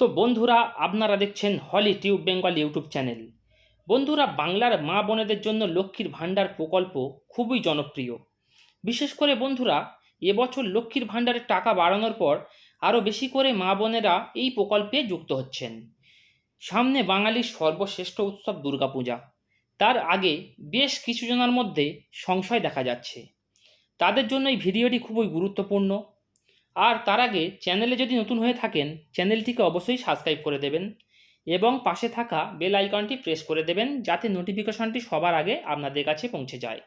তো বন্ধুরা, আপনারা দেখছেন holy tube Bengal YouTube channel. বন্ধুরা, বাংলার মা বোনেদের জন্য লক্ষ্মীর ভাণ্ডার প্রকল্প খুবই জনপ্রিয়। বিশেষ করে বন্ধুরা, এবছর লক্ষ্মীর ভাণ্ডারের টাকা বাড়ানোর পর আরও বেশি করে মা বোনেরা এই প্রকল্পে যুক্ত হচ্ছেন। সামনে বাঙালির সর্বশ্রেষ্ঠ উৎসব দুর্গাপূজা। তার আগে বেশ কিছু জনের মধ্যে সংশয় দেখা যাচ্ছে। তাদের জন্য এই ভিডিওটি খুবই গুরুত্বপূর্ণ। আর তার আগে চ্যানেলে যদি নতুন হয়ে থাকেন, চ্যানেলটিকে অবশ্যই সাবস্ক্রাইব করে দেবেন এবং পাশে থাকা বেল আইকনটি প্রেস করে দেবেন যাতে নোটিফিকেশনটি সবার আগে আপনাদের কাছে পৌঁছে যায়।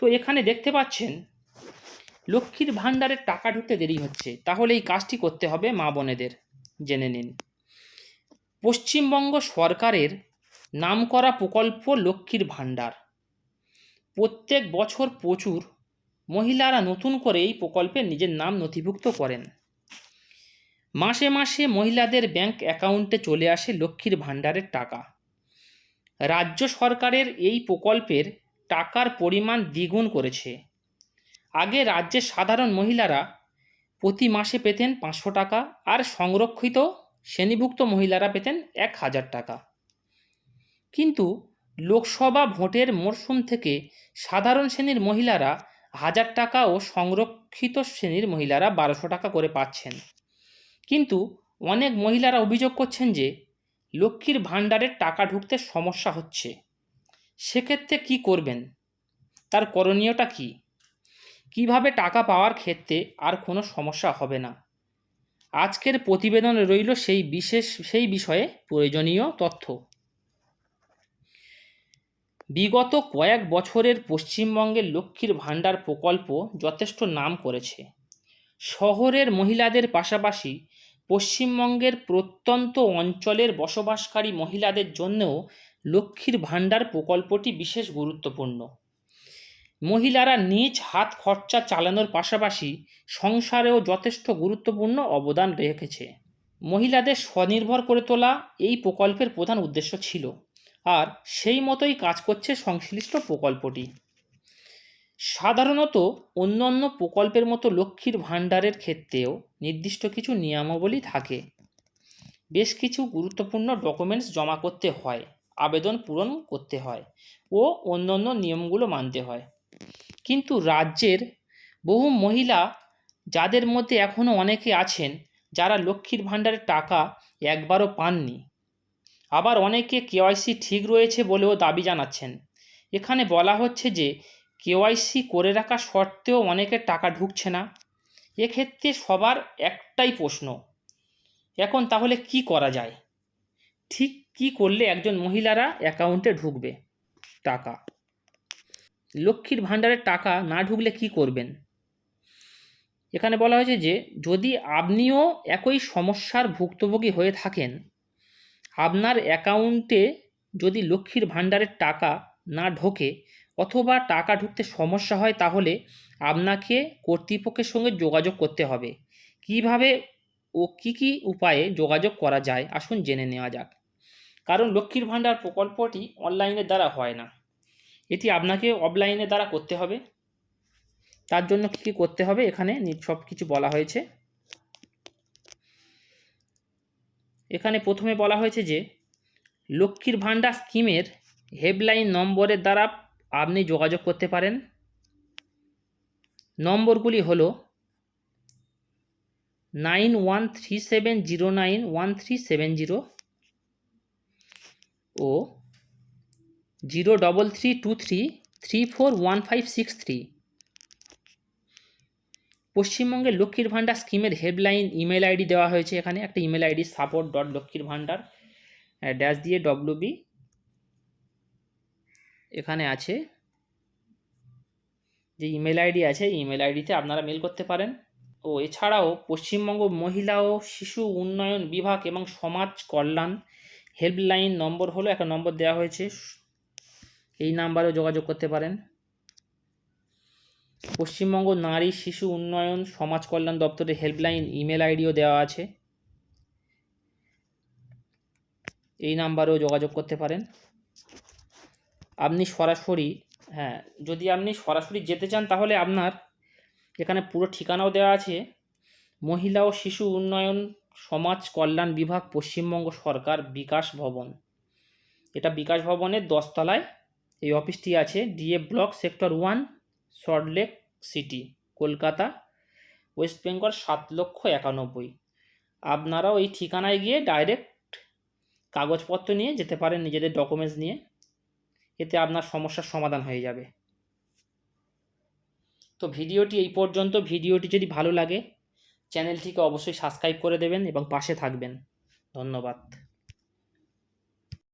তো এখানে দেখতে পাচ্ছেন, লক্ষ্মীর ভাণ্ডারের টাকা ঢুকতে দেরি হচ্ছে। তাহলে এই কাজটি করতে হবে মা বোনেদের, জেনে নিন। পশ্চিমবঙ্গ সরকারের নামকরা প্রকল্প লক্ষ্মীর ভাণ্ডার। প্রত্যেক বছর প্রচুর মহিলারা নতুন করে এই প্রকল্পে নিজের নাম নথিভুক্ত করেন। মাসে মাসে মহিলাদের ব্যাংক অ্যাকাউন্টে চলে আসে লক্ষ্মীর ভাণ্ডারের টাকা। রাজ্য সরকারের এই প্রকল্পের টাকার পরিমাণ দ্বিগুণ করেছে। আগে রাজ্যের সাধারণ মহিলারা প্রতি মাসে পেতেন পাঁচশো টাকা আর সংরক্ষিত শ্রেণীভুক্ত মহিলারা পেতেন এক হাজার টাকা। কিন্তু লোকসভা ভোটের মরশুম থেকে সাধারণ শ্রেণির মহিলারা হাজার টাকা ও সংরক্ষিত শ্রেণির মহিলারা বারোশো টাকা করে পাচ্ছেন। কিন্তু অনেক মহিলারা অভিযোগ করছেন যে, লক্ষ্মীর ভাণ্ডারের টাকা ঢুকতে সমস্যা হচ্ছে। সেক্ষেত্রে কি করবেন? তার করণীয়টা কি? কীভাবে টাকা পাওয়ার ক্ষেত্রে আর কোনো সমস্যা হবে না? আজকের প্রতিবেদন রইল সেই বিশেষ, সেই বিষয়ে প্রয়োজনীয় তথ্য। বিগত কয়েক বছরের পশ্চিমবঙ্গের লক্ষ্মীর ভাণ্ডার প্রকল্প যথেষ্ট নাম করেছে। শহরের মহিলাদের পাশাপাশি পশ্চিমবঙ্গের প্রত্যন্ত অঞ্চলের বসবাসকারী মহিলাদের জন্যও লক্ষ্মীর ভাণ্ডার প্রকল্পটি বিশেষ গুরুত্বপূর্ণ। মহিলারা নিজ হাত খরচা চালানোর পাশাপাশি সংসারেও যথেষ্ট গুরুত্বপূর্ণ অবদান রেখেছে। মহিলাদের স্বনির্ভর করে তোলা এই প্রকল্পের প্রধান উদ্দেশ্য ছিল আর সেই মতোই কাজ করছে সংশ্লিষ্ট প্রকল্পটি। সাধারণত অন্যান্য প্রকল্পের মতো লক্ষ্মীর ভাণ্ডারের ক্ষেত্রেও নির্দিষ্ট কিছু নিয়মাবলী থাকে। বেশ কিছু গুরুত্বপূর্ণ ডকুমেন্টস জমা করতে হয়, আবেদন পূরণ করতে হয় ও অন্যান্য নিয়মগুলো মানতে হয়। কিন্তু রাজ্যের বহু মহিলা যাদের মধ্যে এখনও অনেকে আছেন, যারা লক্ষ্মীর ভাণ্ডারের টাকা একবারও পাননি আবার অনেকে কেওয়াইসি ঠিক রয়েছে বলেও দাবি জানাচ্ছেন। এখানে বলা হচ্ছে যে কেওয়াইসি করে রাখা সত্ত্বেও অনেকের টাকা ঢুকছে না। এক্ষেত্রে সবার একটাই প্রশ্ন, এখন তাহলে কি করা যায়? ঠিক কি করলে একজন মহিলারা অ্যাকাউন্টে ঢুকবে টাকা? লক্ষ্মীর ভাণ্ডারের টাকা না ঢুকলে কি করবেন? এখানে বলা হয়েছে যে, যদি আপনিও একই সমস্যার ভুক্তভোগী হয়ে থাকেন আপনার অ্যাকাউন্টে যদি লক্ষ্মীর ভাণ্ডারের টাকা না ঢোকে অথবা টাকা ঢুকতে সমস্যা হয় তাহলে আপনাকে কর্তৃপক্ষের সঙ্গে যোগাযোগ করতে হবে। কীভাবে ও কি কি উপায়ে যোগাযোগ করা যায় আসুন জেনে নেওয়া যাক। কারণ লক্ষ্মীর ভাণ্ডার প্রকল্পটি অনলাইনের দ্বারা হয় না। এটি আপনাকে অফলাইনের দ্বারা করতে হবে। তার জন্য কী কী করতে হবে? এখানে সব কিছু বলা হয়েছে। এখানে প্রথমে বলা হয়েছে যে, লক্ষ্মীর ভাণ্ডার স্কিমের হেল্পলাইন নম্বরের দ্বারা আপনি যোগাযোগ করতে পারেন। নম্বরগুলি হল nine one three seven zero nine one three seven zero ও zero double three two three three four one five six three. পশ্চিমবঙ্গের লক্ষ্মীর ভাণ্ডার স্কিমের হেল্পলাইন ইমেল আইডি দেওয়া হয়েছে এখানে। একটা ইমেল আইডি সাপোর্ট ডট লক্ষ্মীর ভাণ্ডার ড্যাশ দিয়ে ডব্লিউ বি এখানে আছে। যে ইমেল আইডি আছে ইমেল আইডিতে আপনারা মেল করতে পারেন। ও এছাড়াও পশ্চিমবঙ্গ মহিলা ও শিশু উন্নয়ন বিভাগ এবং সমাজ কল্যাণ হেল্পলাইন নম্বর হলো, একটা নম্বর দেওয়া হয়েছে। এই নাম্বারেও যোগাযোগ করতে পারেন। পশ্চিমবঙ্গ নারী শিশু উন্নয়ন সমাজ কল্যাণ দপ্তরের হেল্পলাইন ইমেল আইডিও দেওয়া আছে। এই নাম্বারেও যোগাযোগ করতে পারেন। আপনি সরাসরি হ্যাঁ যদি আপনি সরাসরি যেতে চান তাহলে আপনার এখানে পুরো ঠিকানাও দেওয়া আছে। মহিলা ও শিশু উন্নয়ন সমাজ কল্যাণ বিভাগ পশ্চিমবঙ্গ সরকার বিকাশ ভবন। এটা বিকাশ ভবনের দশতলায় এই অফিসটি আছে DA block sector one Salt Lake city, Kolkata, West Bengal সাত লক্ষ একানব্বই। আপনারাও এই ঠিকানায় গিয়ে ডাইরেক্ট কাগজপত্র নিয়ে যেতে পারেন নিজেদের ডকুমেন্টস নিয়ে। এতে আপনার সমস্যার সমাধান হয়ে যাবে। তো ভিডিওটি এই পর্যন্ত। ভিডিওটি যদি ভালো লাগে, চ্যানেলটিকে অবশ্যই সাবস্ক্রাইব করে দেবেন এবং পাশে থাকবেন। ধন্যবাদ।